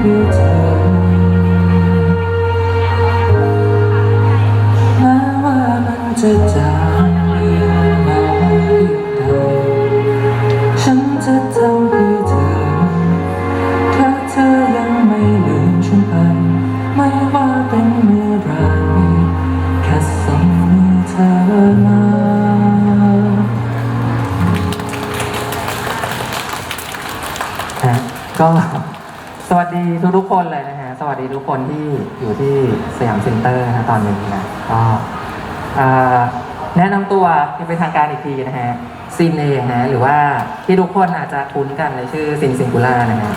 ทำเพื่อเธอแม้ว่ามันจะจางเลือนลอยเพียงใดฉันจะทำเพื่อเธอ ถ้าเธอยังไม่ลืมฉันไป ไม่ว่าเป็นเมื่อไรแค่ส่งมือเธอมาก็ สวัสดีทุกทุกคนเลยนะฮะ สวัสดีทุกคนที่อยู่ที่สยามเซ็นเตอร์นะตอนนี้นะก็แนะนำตัวที่เป็นทางการอีกทีนะฮะซินเองนะหรือว่าที่ทุกคนอาจจะคุ้นกันในชื่อซินซิงคูล่านะฮะ